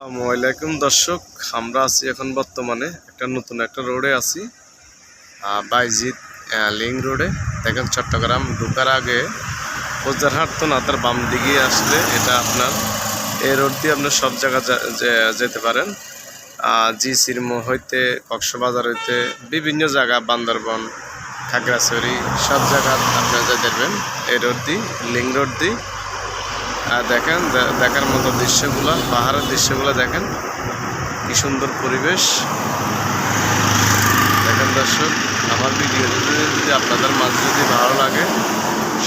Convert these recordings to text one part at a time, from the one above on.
আসসালামাইকুম দর্শক, আমরা আছি এখন বর্তমানে একটা নতুন একটা রোডে আছি বাইজিৎ লিং রোডে। দেখেন চট্টগ্রাম ঢুকার আগে কোজারহাট তো না, তার বাম দিকে আসলে এটা আপনার, এই রোড দিয়ে আপনার সব জায়গা যেতে পারেন। জি সিরমো হইতে, কক্সবাজার হইতে, বিভিন্ন জায়গা, বান্দরবন, খাগড়াছড়ি, সব জায়গা আপনারা যেতে পারবেন। এই রোড দিয়ে, লিং রোড দিয়ে। দেখেন দেখার মতো দৃশ্যগুলো, পাহাড়ের দৃশ্যগুলো দেখেন। কি সুন্দর পরিবেশ। দেখেন দর্শক, আমার ভিডিও যদি আপনাদের মাঝে যদি ভালো লাগে,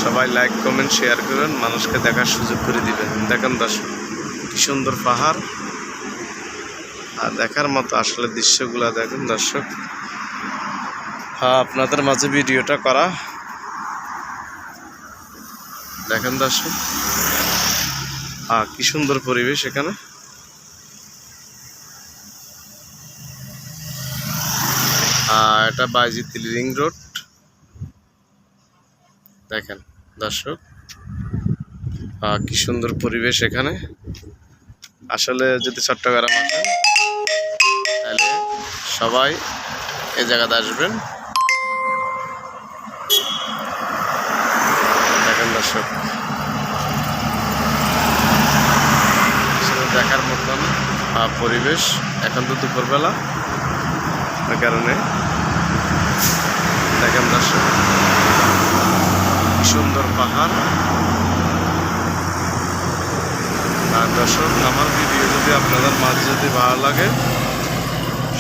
সবাই লাইক কমেন্ট শেয়ার করবেন মানুষকে দেখার সুযোগ করে দিবেন। দেখেন দর্শক, কি সুন্দর পাহাড়। আর দেখার মতো আসলে দৃশ্যগুলো দেখেন দর্শক। হ্যাঁ আপনাদের মাঝে ভিডিওটা করা। দেখেন দর্শক হ্যাঁ কি সুন্দর পরিবেশ এখানে। আর এটা বাইজিত রিং রোড। দেখেন দর্শক আহ, কি সুন্দর পরিবেশ এখানে। আসলে যদি চট্টগ্রাম আসেন তাহলে সবাই এ জায়গাতে আসবেন দেখেন দর্শক আসলে দেখার মতন আহ, পরিবেশ এখন তো দুপুরবেলা। ওই কারণে দেখেন দর্শক সুন্দর পাহাড়। আর দর্শক, আমার ভিডিও যদি আপনাদের মাঝে যদি ভালো লাগে,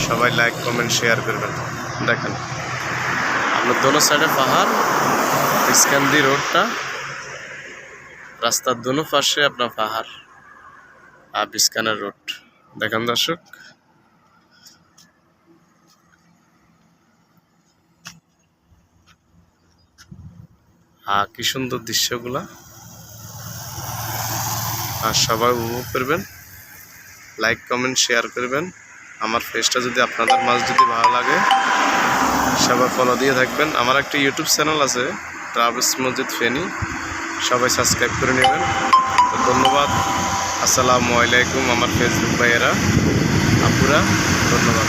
সবাই লাইক কমেন্ট শেয়ার করবেন। দেখেন আপনার দোনো সাইডে পাহাড় ইস্কান্দি রোডটা, রাস্তার দোনো পাশে আপনার পাহাড় আর বিস্কানের রোড। দেখেন দর্শক। হ্যাঁ কি সুন্দর দৃশ্যগুলা। আর সবাই উপভোগ করবেন। লাইক কমেন্ট শেয়ার করবেন। আমার ফেসটা যদি আপনাদের মাঝ যদি ভালো লাগে, সবাই ফলো দিয়ে থাকবেন। আমার একটা ইউটিউব চ্যানেল আছে ট্রাভেলস মসজিদ ফেনি সবাই সাবস্ক্রাইব করে নেবেন। তো ধন্যবাদ। আসসালামু আলাইকুম আমার ফেসবুক ভাইয়েরা আপুরা ধন্যবাদ।